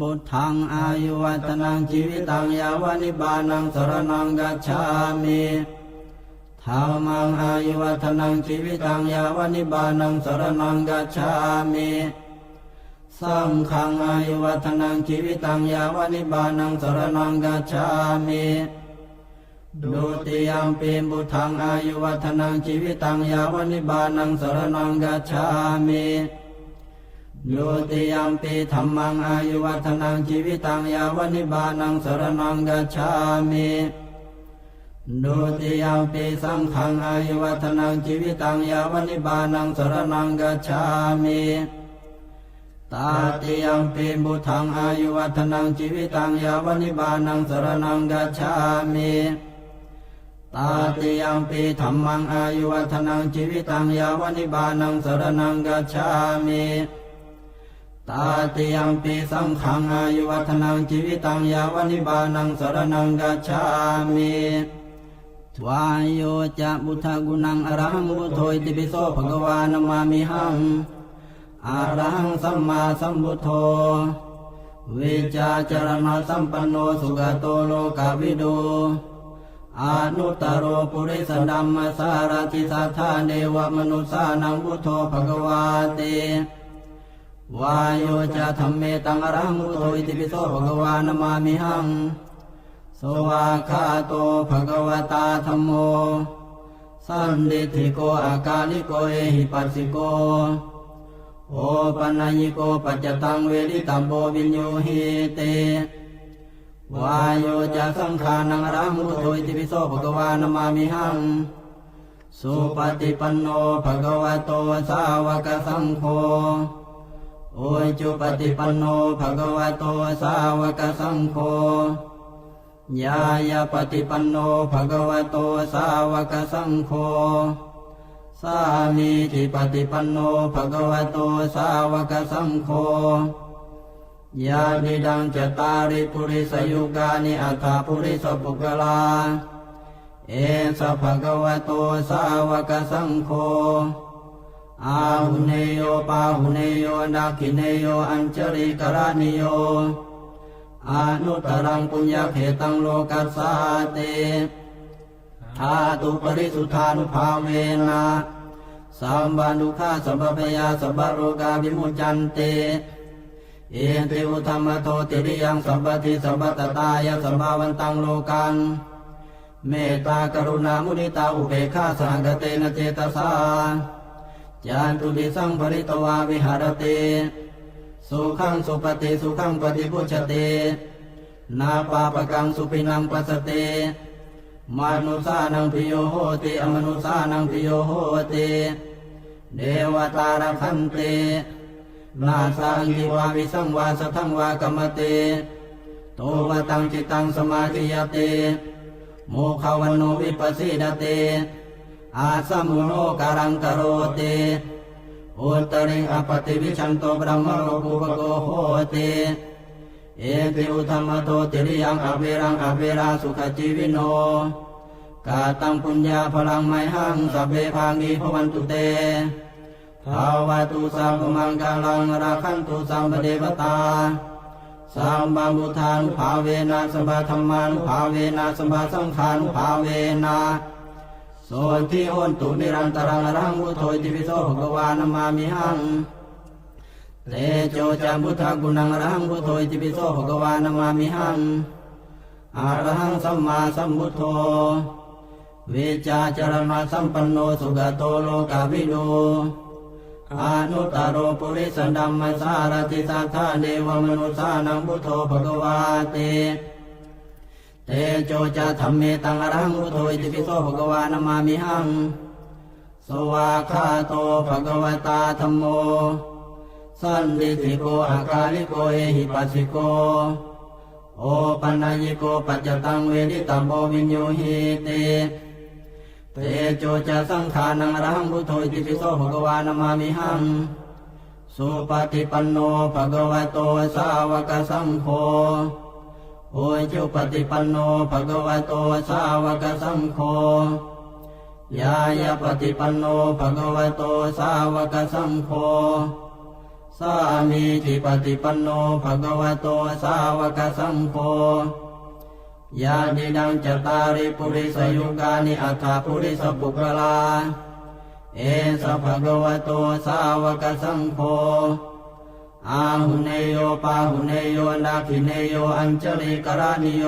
บุทังอายุวัตนังชีวิตังยาวานิบานังสรนังกัจฉามิธรรมังอายุวัตนังชีวิตังยาวานิบานังสรนังกัจฉามิสังฆังอายุวัตนังชีวิตังยาวานิบานังสรนังกัจฉามิดุติยมปีบุทังอายุวัตนังชีวิตังยาวานิบานังสรนังกัจฉามิ โยติยมปีธรรมังอายุวัฒนังชีวิตังยาวนิบานังสรนังกัจฉามิโดติยมปีสังฆังอายุวัฒนังชีวิตังยาวนิบานังสรนังกัจฉามิตาติยมปีบุทังอายุวัฒนังชีวิตังยาวนิบานังสรนังกัจฉามิตาติยมปีธรรมังอายุวัฒนังชีวิตังยาวนิบานังสรนังกัจฉามิ ตาติยังปีสังขังอายุวัฒนังชีวิตังยาวนิบานังสรนังกัจฉามิทวายโยจะบุทธกุนังอรังบุโทอิติปิโสภะควานามามิหังอรังสัมมาสัมพุทโธวิจาจารณสัมปันโนสุขโตโลกาวิโดอนุตตโรปุริสดัมมาสารติสัทธาเดวมนุสานังพุทโธภคะวาติ วายโยจะธรรมเมตังอรังมุโตอิติปิโสภควานามามิหัง สวาคาโตภควตาธรรมโม สันดิธิโกอากาลิโกเอหิปัสสิโก โอปัญญิโกปัจจตังเวริตัมโบวิญโยหิเต วายโยจะสังขานังรังมุโตอิติปิโสภควานามามิหัง สุปฏิปันโนภควโตสาวกสังโฆ โอจุปฏิปันโนภะคะวะโตสาวกสังโฆยายาปฏิปันโนภะคะวะโตสาวกสังโฆสามีจิปฏิปันโนภะคะวะโตสาวกสังโฆยาดิดังจตาริปุริสยุกานิอัฏฐปุริสปุกลา เอสภะคะวะโตสาวกสังโฆ อาหุเนโยปาหุเนโยนาคิเนโยอัญชริกรานิโยอนุตรังปุญญาเขตังโลกัสสาเตธาตุปริสุทธานุภาเวนะสัมบานุขาสัมปปยาสัมบโรกาวิมุจจันเต เอติอุธรรมโทติริยังสัมปติสัมปตตายสัมภาวันตังโลกังเมตตากรุณามุนิตาอุเบกขาสังกเตนะเจตสา จานตุดิสังภริตวาวิหารติสุขังสุปฏิสุขังปฏิพุชตินาปาปกังสุปินังปัสสติมนุสานังพิโยโหติอมนุสานังพิโยโหติเดวตารคันตินาสังยิวาวิสังวาสทังวากรรมติโตวตังจิตังสมาธิยติโมขวันโนวิปัสสิดติ อาสมุโนการังกโรติอุตริอปติวิชันโตบรมโลกุปโกโหติเอติอุธรรมโตติริยังอเวรังอเวราสุขจีวิโนกาตังปุญญาพลังไมหังสัพเพพังอีพวันตุเตภาวะตุสัมมังกาลังราคันตุสัมปเดวตาสัมบามุทานุภาเวนะสัมบาธรรมานุภาเวนะสัมบาสังขานุภาเวนะ โสทิโอนตุนิรันตรังอรังมุโทอิติปิโสภควานามามิหังเตโจจามุทธกุณังอรังพุทโธอิติปิโสภควานามามิหังอะระหังสัมมาสัมพุทโธเวจาจรณะสัมปันโนสุขโตโลกาวิโดอนุตตโรปุริสดัมมสารติสัทธาเดวมนุสานังพุทโธภะควาเต เตโจจะธรรมเมตังอรังพุโธอิติปิโสภะควานามามิหัง สวาคาโตภะควตาธรรมโม สันติติโกอากาลิโกเอหิปัสสิโก โอปัญญิโกปัจจตังเวทิตัมโบวินโยหิติเตโจจะสังขานังอรังพุโธอิติปิโสภะควานามามิหัง สุปฏิปันโนภะควโตสาวกสังโฆ โอจุปฏิปันโนภะคะวะโตสาวกสังโฆยายาปฏิปันโนภะคะวะโตสาวกสังโฆสามีจิปฏิปันโนภะคะวะโตสาวกสังโฆยาดิดังจตาริปุริสยุกานิอัฏฐปุริสปุกลา เอสภะคะวะโตสาวกสังโฆ อาหุเนโยปาหุเนโยนาคิเนโยอัญชลิกรานิโย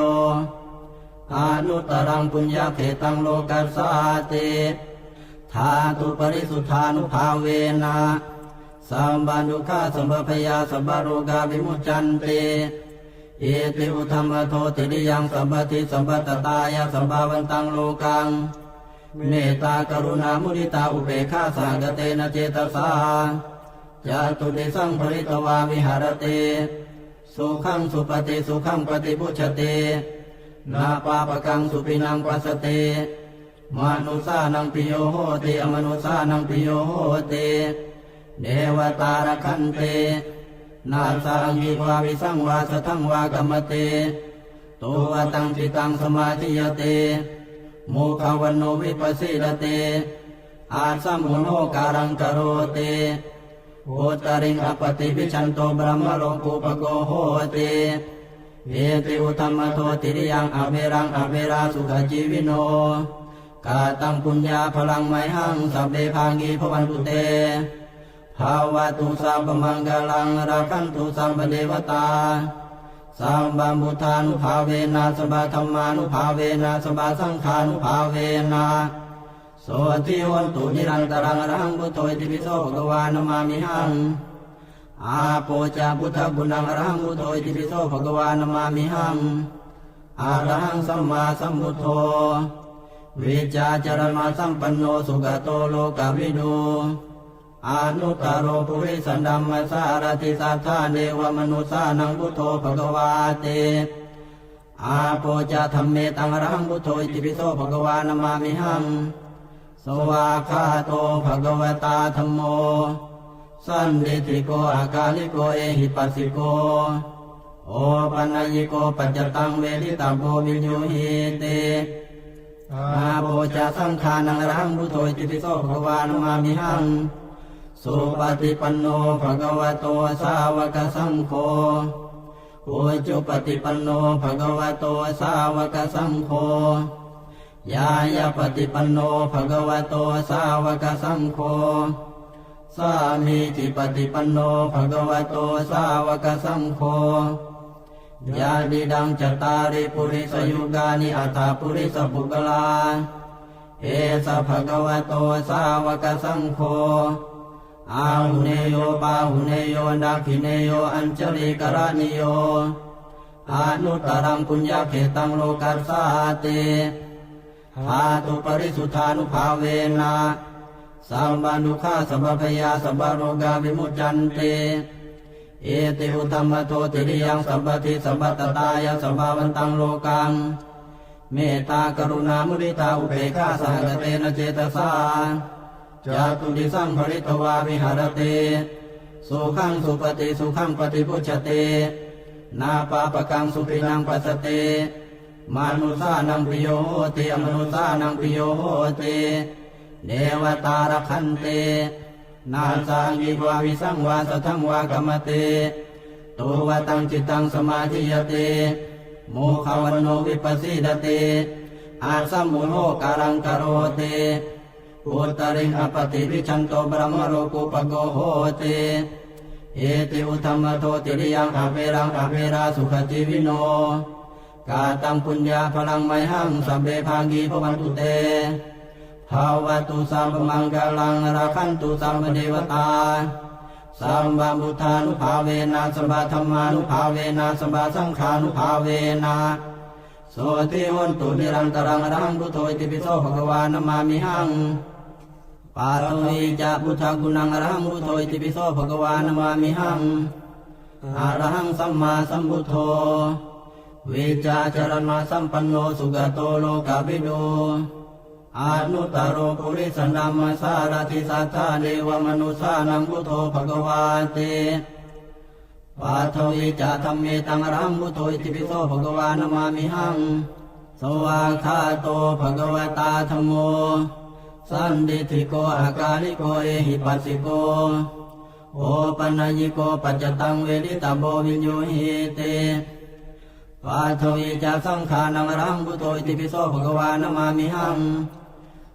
อานุตรังปุญญาเขตังโลกัสสาติธาตุปริสุทธานุภาเวนะสัมบันดุขาสัมปพยาสัมบโรกาวิมุจจันติเอติอุธรรมโทติริยังสัมปติสัมปตตายาสัมภาวันตังโลกัง เมตตากรุณามุริตาอุเบกขาสังกเตนะเจตสา จาตุติสังภริตวาวิหารเตสุขังสุปฏิสุขังปฏิพุชเตนาปาปกังสุปินังปัสสเตมนุสานังปิโยโหติอมนุสานังปิโยโหติเดวตารคันเตนาสังกิวาวิสังวาสทังวากรรมเตตัวตังจิตังสมาธิยเตโมขวันโนวิปัสสิรเตอาสัมมุโนการังกโรเต อตริงอปติวิชันโตบรมโลกุปโกโหเตเอติอุธรรมโทติริยังอเวรังอเวราสุขจีวิโนกาตังปุญญาพลังไมหังสัพเพพังกีพวันตุเตภาวะตุสัพพมังกลังราคันตุสัมปเดวตาสัมบัมพุทานุภาเวนะสบาธรรมานุภาเวนะสบาสังขานุภาเวนะ โสติวันตุนิรันตรังรังพุทโธอิติปิโสภะควานมามิหังอาโปจาพุทธบุญังรังพุทโธอิติปิโสภะควานมามิหังอารังสัมมาสัมพุทโธวิจาจารมาสัมปันโนสุขโตโลกวิดูอนุตตรโรปุริสันดัมมสารติสัทธาเนวมนุสานังพุทโธภะควาเตอาโปจาธรรมเมตังรังพุทโธอิติปิโสภะควานมามิหัง สวากาโตภะควตาธรรมโม สันติติโกอากาลิโกเอหิปัสสิโก โอปัญญิโกปัจจตังเวทิตัมโพวิญโยหิเตอาโปจาสังขานังรังพุทโธอิติโสภควานามามิหัง สุปฏิปันโนภะควโตสาวกสังโฆโอจุปฏิปันโนภะควโตสาวกสังโฆ ยายาปฏิปันโนภะคะวะโตสาวกสังโฆสามีจิปฏิปันโนภะคะวะโตสาวกสังโฆยาดิดังจตาริปุริสยุกานิอัฏฐปุริสปุกลาเอสะภะคะวะโตสาวกสังโฆอาหุเนโยปาหุเนโยนาคิเนโยอัญชลิกรานิโยอนุตตรังปุญญาเขตังโลกัสสาเต หาตุปริสุทธานุภาเวนะสัมบันดุขาสัมปพยาสัมบโรกาวิมุจจันเตเอติอุตมมโทติริยังสัมปติสัมปตตายาสัมภาวันตังโลกังเมตตากรุณามุริตาอุเบกขาสหกเตนะเจตสาจาตุติสังภริตวาวิหารเตสุขังสุปฏิสุขังปฏิพุชเตนาปาปกังสุปินังปัสเต มนุสานังปิโยติอมนุสานังปิโยติเดวตารคันเตนาสังกิวาวิสังวาสทังวากรรมเตตัวตังจิตตังสมาธิยเตโมขวันโนวิปัสสิดเตอาสัมมุโนการังกโรเตอุตริงอปติวิชันโตบรมโรกุปโกโหเตเอติอุธรรมโทติริยังอเวรังอเวราสุขจิวิโน กาตังปุญญาพลังไมหังสัพเพพังกีพวันตุเตภาวะตุสัมปมังกาลังราคันตุสัมปเดวตาสัมบามุทานุภาเวนะสัมบาธรรมานุภาเวนะสัมบาสังขานุภาเวนะโสติหนตุนิรันตรังรังพุทโธอิติปิโสภควานามามิหังปาโตอิจะพุทธกุณังรังพุทโธอิติปิโสภควานามามิหังอรหังสัมมาสัมพุทโธ วิจาจรณะสัมปันโนสุขโตโลกาภิดูอนุตโรปุริสนัมสารติสัทธาเดวมนุสานังพุโธภควาเตปาทวิจาธรรมเมตังรังพุโธอิติปิโสภควานามามิหัง สวากขาโตภะคะวตาธรรมโม สันดิธิโกอากาลิโกเอหิปัสสิโก โอปัญญิโกปัจจตังเวริตาโบวิญโยหิเต ปาทวิจาสังขานังรังพุโธอิติปิโสภควานามามิหัง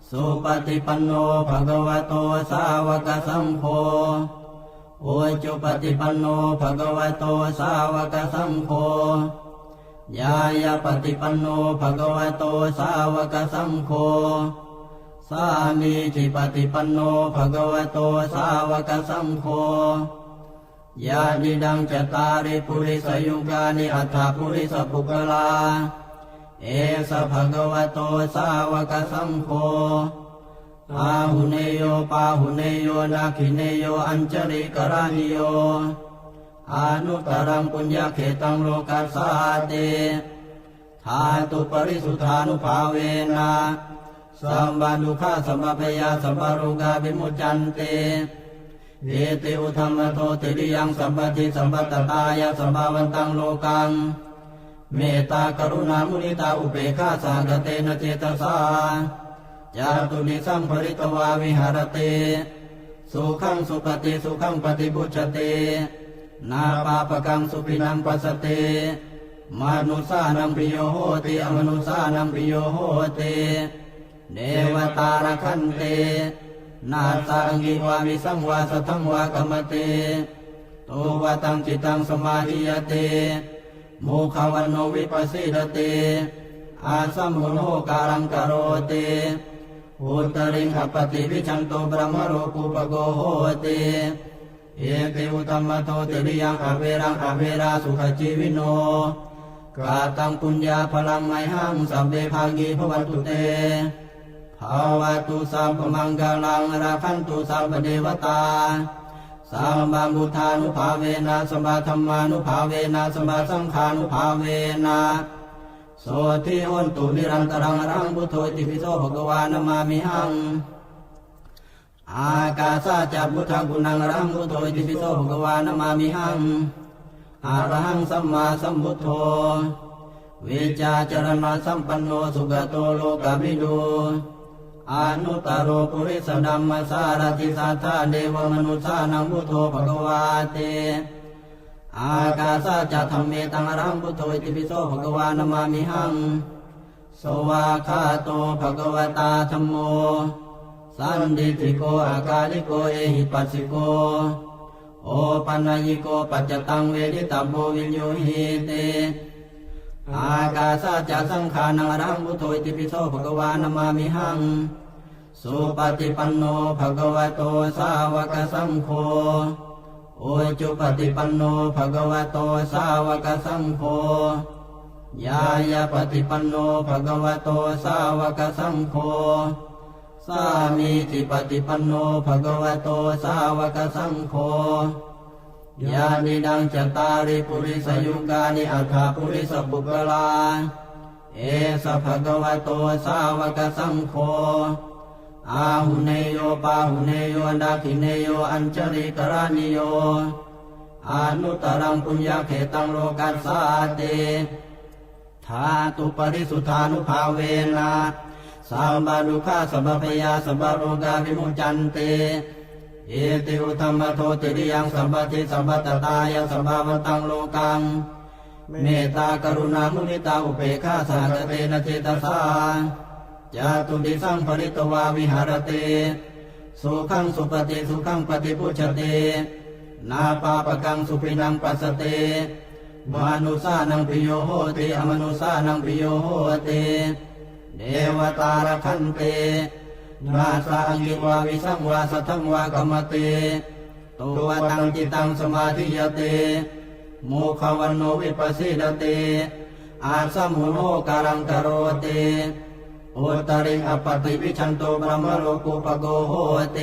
สุปฏิปันโนภะควะโตสาวกสังโฆโอจุปฏิปันโนภะควะโตสาวกสังโฆยายาปฏิปันโนภะควะโตสาวกสังโฆสามีจิปฏิปันโนภคะวะโตสาวกสังโฆ ยานิดังจตาริปุริสยุกานิอัฏฐปุริสปุกลา เอสภะคะวโตสาวกสังโฆอาหุเนโยปาหุเนโยนาคิเนโยอัญจริกรานิโยอนุตตรังปุญญาเขตังโลกัสสาเตทาตุปริสุทธานุภาเวนะสัมบานุขาสัมปพยาสัมปารุกาวิมุจันเต เอติอุธรรมโทติริยังสัมปติสัมปตตายาสัมภาวันตังโลกัง เมตตากรุณามุนิตาอุเบกขาสากเตนะเจตสาจาตุนิสัมภริตวาวิหารเตสุขังสุปฏิสุขังปฏิบุจเตนาปาปกังสุปินังปัสเตมนุสานังปิโยโหติอมนุสานังปิโยโหติเดวตารคันเต นาสังกิวามิสังวาสทังวากรรมเตโตวะตังจิตังสมาธิยเตโมขวันโนวิปัสสิรเตอาสัมมุโนการังกโรเตอุตริงขปฏิวิชันโตบรมโรกุปโกโหเตเอเกอุตมมโทติริยังอเวรังอเวราสุขจีวิโนกาตังปุญญาพลังไมหังสัมเบภากีภวันตุเต ภาวะตุสัพพมังกาลังราคันตุสัพพเดวตาสัมบังบุทานุภาเวนะสัมบาธรรมานุภาเวนะสัมบาสังขานุภาเวนะโสทิโอนตุนิรันตรังรังพุทโธติปิโสภะควานามามิหัง อากาสาจัพุทธังกุณังรังพุทโธติปิโสภะควานามามิหังอะระหังสัมมาสัมพุทโธวิจาจรณะสัมปันโนสุขโตโลกาภิดู อนุตตโรปุริสดัมมสารติสัทธาเดวมนุสานังพุทโธภควาเตอากาสาจะธรรมเมตังอรังพุทโธอิติปิโสภควานามามิหังสวากขาโตภควตาธัมโม สันดิธิโกอากาลิโกเอหิปัสสิโก โอปัญญิโกปัจจตังเวริตาโบวิญโยหิเต อากาสาจะสังขานังรังพุทโธติปิโสภควานามามิหัง สุปฏิปันโนภควโตสาวกสังโฆโอจุปฏิปันโนภควโตสาวกสังโฆยายาปฏิปันโนภควโตสาวกสังโฆสามีจิปฏิปันโนภควโตสาวกสังโฆ ยานิดังจตาริปุริสยุกานิอัฏฐปุริสบุกลาเอสภะคะวะโตสาวกสังโฆอาหุเนโยปาหุเนโยนาคิเนโยอัญจริกรานิโยอนุตตรังปุญญาเขตังโลกัสสาเตทาตุปริสุทธานุภาเวนะสัมบาลุขาสัมปพยาสัมปโรกาวิมุจันเต อิติอุธรรมโทติริยังสัมปติสัมปตตายาสัมภาวันตังโลกัง เมตตากรุณามุนิตาอุเบกขาสากเตนะเจตสาจาตุดิสังปริตวาวิหารเตสุขังสุปฏิสุขังปฏิพุชเตนาปาปกังสุปินังปัสเตมนุสานังปิโยโหติอมนุสานังปิโยโหติเดวตารคันเต นาสังกิวาวิสังวาสทังวากรรมเตตัวตังจิตังสมาธิยเตโมขวันโนวิปัสสิรเตอาสมุโนการังกโรเตอุตริงอปติวิชันโตบรมโลกุปโกโหเต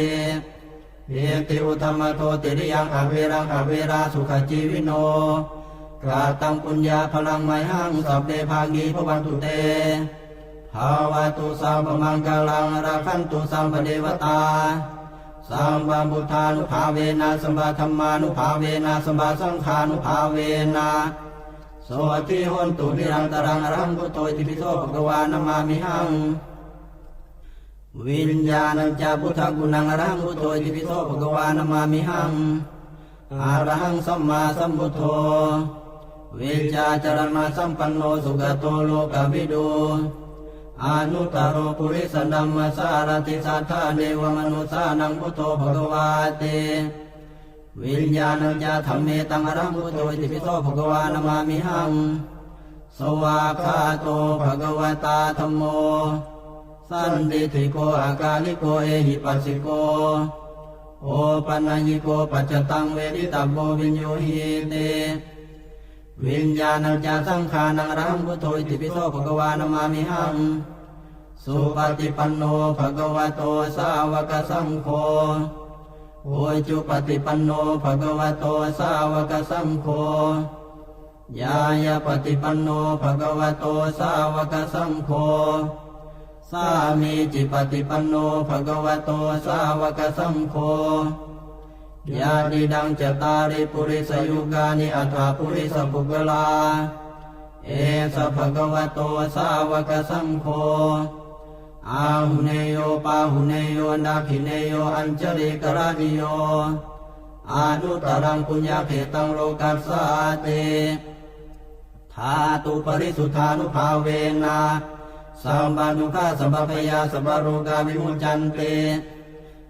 เอติอุธรรมโทติริยังอเวรังอเวราสุขจีวิโนกาตังปุญญาพลังไมหังสัพเพภากีพวันตุเต ภาวะตุสัมปมังกลังราคันตุสัมปเดวตาสัมปบุทธานุภาเวนะสัมปธรรมานุภาเวนะสัมปสังฆานุภาเวนะโสติหนตุนิรันตรังรังพุทโธอิติปิโสภควานามามิหัง วิญญาณัญจาพุทธกุณังรังพุทโธอิติปิโสภควานามามิหังอารังสัมมาสัมพุทโธวิจารณะสัมปันโนสุขโตโลกวิดู อนุตตรโรปุริสดัมมสารติสัทธาเดวมนุสานังพุทโธภะควาเตวิญญาณัญจาธรรมเมตังอรังพุทโธติปิโสภะควานามามิหัง สวากขาโตภะควตาธัมโม สันติทิโกอากาลิโกเอหิปัสสิโก โอปัญญิโกปัจจตังเวริตาโบวิญโยหิเต วิญญาณัญจาสังขานังรังพุทโธอิติปิโสภะคะวานามามิหัง สุปฏิปันโนภะควะโตสาวกสังโฆโอจุปฏิปันโนภะควะโตสาวกสังโฆยายาปฏิปันโนภะควะโตสาวกสังโฆสามีจิปฏิปันโนภะคะวะโตสาวกสังโฆ ยาดิดังจตาริปุริสยุกานิอัฏฐาปุริสปุกลา เอสะภะคะวะโตสาวกสังโฆอาหุเนโยปาหุเนโยนาคิเนโยอัญจลิกรานิโยอานุตรังปุญญาเขตังโลกัสสาเตธาตุปริสุทธานุภาเวนะสัมปานุขาสัมปพยาสัมปโรกาวิมุจจันเต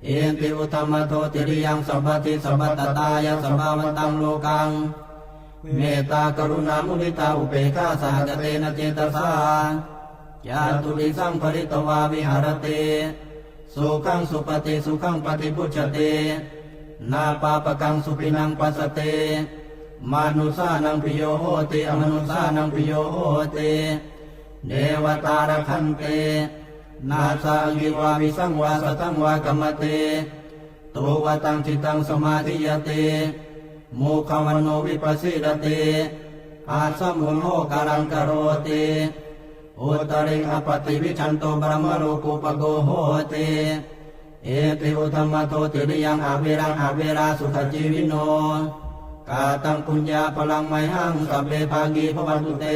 เอติอุตมะโทติริยังสัมปติสัมปตตายะสัมภาวันตังโลกัง เมตตากรุณามุนิตาอุเบกขาสหกเตนะเจตสาจาตุลิสังปริตวาวิหารเตสุขังสุปฏิสุขังปฏิพุชเตนาปาปกังสุปินังปัสสเตมานุสานังปิโยโหติอมนุสานังปิโยโหติเดวตารคันเต นาสาวิวาวิสังวาสตังวากรรมเตตุวตังจิตังสมาธิยเตโมขวันโนวิปัสสิรเตอาสัมมุโหการังกโรติอุตริงอปติวิชันโตบรมโลกุปโกโหติเอติอุตมะโตติริยังอาเวรังอาเวราสุขจีวิโนกาตังปุญญาพลังไมหังสัพเพภากีพวันตุเต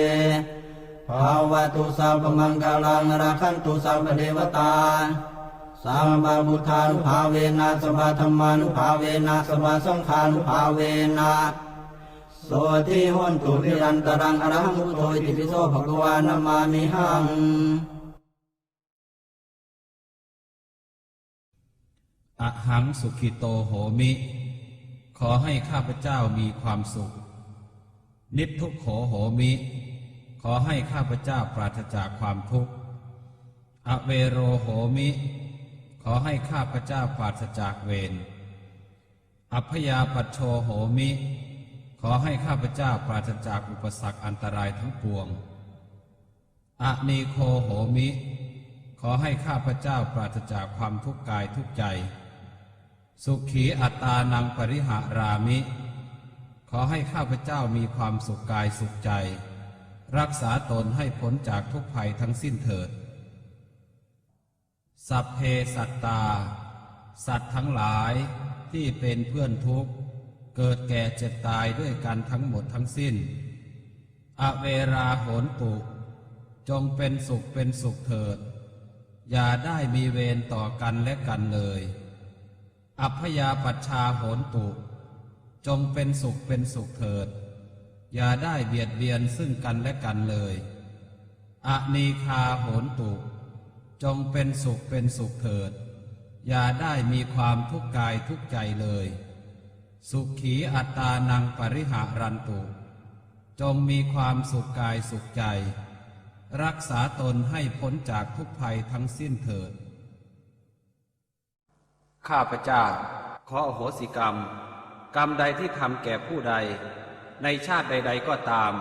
ภาวะตุสัพพมังกาลังราคันตุสัพพเทวตาสัมมาบุทธานุภาเวนะสัมมาธรรมานุภาเวนะสัมมาสังฆานุภาเวนะโสทิหุนตุนิรันตรังอรหังพุทโธอิติปิโสภะควานามามิหังอะหังสุขิโตโหมิ ขอให้ข้าพเจ้ามีความสุข นิพทุกโขโหมิ ขอให้ข้าพเจ้าปราศจากความทุกข์ อเวโรโหมิ ขอให้ข้าพเจ้าปราศจากเวร อัพยาปัชโชโหมิ ขอให้ข้าพเจ้าปราศจากอุปสรรคอันตรายทั้งปวงอะนีโคโหมิ ขอให้ข้าพเจ้าปราศจากความทุกข์กายทุกใจ สุขีอัตตานังปริหารามิ ขอให้ข้าพเจ้ามีความสุขกายสุขใจ รักษาตนให้พ้นจากทุกภัยทั้งสิ้นเถิด สัพเพสัตตา สัตว์ทั้งหลายที่เป็นเพื่อนทุกข์ เกิดแก่เจ็บตายด้วยกันทั้งหมดทั้งสิ้น อเวราโหนตุจงเป็นสุขเป็นสุขเถิด อย่าได้มีเวรต่อกันและกันเลย อัพยาปัชชาโหนตุ จงเป็นสุขเป็นสุขเถิด อย่าได้เบียดเบียนซึ่งกันและกันเลยอะนีคาโหนตุจงเป็นสุขเป็นสุขเถิด อย่าได้มีความทุกข์กายทุกใจเลย สุขขีอัตตานังปริหารันตุ จงมีความสุขกายสุขใจ รักษาตนให้พ้นจากทุกภัยทั้งสิ้นเถิด ข้าพเจ้า ขออโหสิกรรม กรรมใดที่ทำแก่ผู้ใด ในชาติใด ๆ ก็ตาม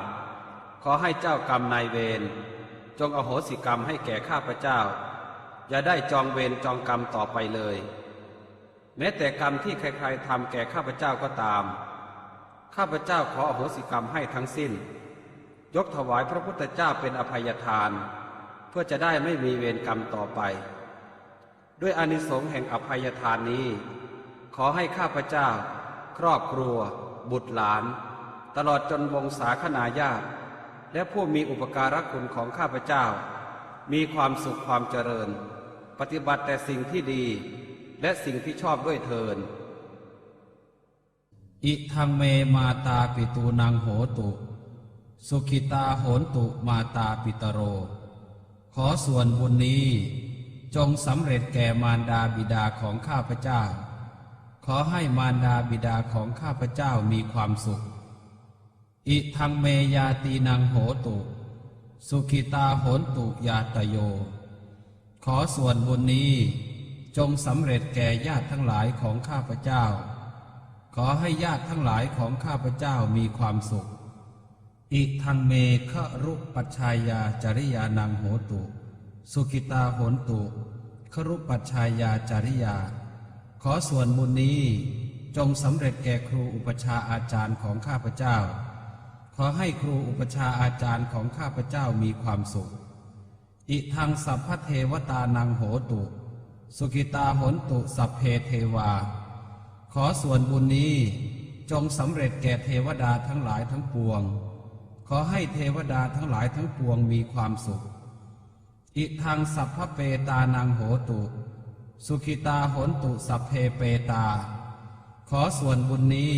ขอให้เจ้ากรรมนายเวรจงอโหสิกรรมให้แก่ข้าพเจ้า อย่าได้จองเวรจองกรรมต่อไปเลย แม้แต่กรรมที่ใครๆทำแก่ข้าพเจ้าก็ตามขข้าพเจ้าขออโหสิกรรมให้ทั้งสิ้น ยกถวายพระพุทธเจ้าเป็นอภัยทาน เพื่อจะได้ไม่มีเวรกรรมต่อไป ด้วยอานิสงส์แห่งอภัยทานนี้ ขอให้ข้าพเจ้า ครอบครัว บุตรหลาน ตลอดจนวงศาคณาญาติ และผู้มีอุปการะคุณของข้าพเจ้า มีความสุขความเจริญ ปฏิบัติแต่สิ่งที่ดี และสิ่งที่ชอบด้วยเทินอิทังเมมาตาปิตูนางโหตุ สุขิตาโหนตุมาตาปิตโร ขอส่วนบุญนี้จงสำเร็จแก่มารดาบิดาของข้าพเจ้า ขอให้มารดาบิดาของข้าพเจ้ามีความสุข อิทังเมยาตีนางโหตุ สุขิตาโหนตุยาตโย ขอส่วนบุญนี้จงสำเร็จแก่ญาติทั้งหลายของข้าพเจ้า ขอให้ญาติทั้งหลายของข้าพเจ้ามีความสุข อิทังเมฆรุปัชชายาจริยานังโหตุ สุกิตาโหนตุครุปัชชายาจริยา ขอส่วนบุญนี้จงสำเร็จแก่ครูอุปชาอาจารย์ของข้าพเจ้า อให้ครูอุปชาอาจารย์ของข้าพเจ้ามีความสุข อิทังสัพพเทวตานังโหตุ สุกิตาโหนตุสัพเพเทวา ขอส่วนบุญนี้จงสำเร็จแก่เทวดาทั้งหลายทั้งปวง ขอให้เทวดาทั้งหลายทั้งปวงมีความสุข อิทังสัพพเปตานังโหตุ สุขิตาโหนตุสัพเพเปตา ขอส่วนบุญนี้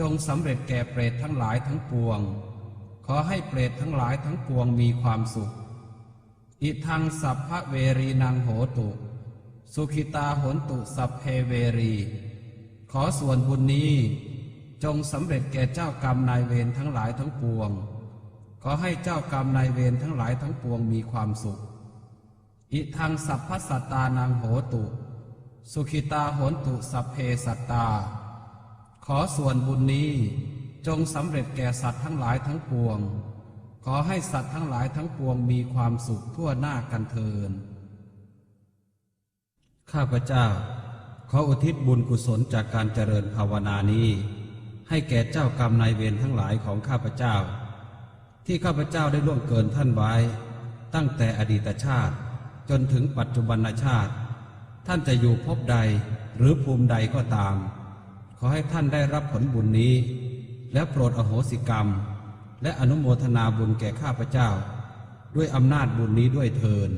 จงสำเร็จแก่เปรตทั้งหลายทั้งปวง ขอให้เปรตทั้งหลายทั้งปวงมีความสุข อิทังสัพพเวรีนังโหตุ สุขิตาโหนตุสัพเพเวรี ขอส่วนบุญนี้ จงสำเร็จแก่เจ้ากรรมนายเวรทั้งหลายทั้งปวง ขอให้เจ้ากรรมนายเวรทั้งหลายทั้งปวงมีความสุข อิทังสัพพสัตตานังโหตุ สุขิตาโหนตุสัพเพสัตตา ขอส่วนบุญนี้จงสำเร็จแก่สัตว์ทั้งหลายทั้งปวง ขอให้สัตว์ทั้งหลายทั้งปวงมีความสุขทั่วหน้ากันเทิน ข้าพเจ้า ขออุทิศบุญกุศลจากการเจริญภาวนานี้ ให้แก่เจ้ากรรมนายเวรทั้งหลายของข้าพเจ้า ที่ข้าพเจ้าได้ล่วงเกินท่านไว้ ตั้งแต่อดีตชาติ จนถึงปัจจุบันชาติ ท่านจะอยู่ภพใดหรือภูมิใดก็ตาม ขอให้ท่านได้รับผลบุญนี้ และโปรดอโหสิกรรม และอนุโมทนาบุญแก่ข้าพเจ้า ด้วยอำนาจบุญนี้ด้วยเทิน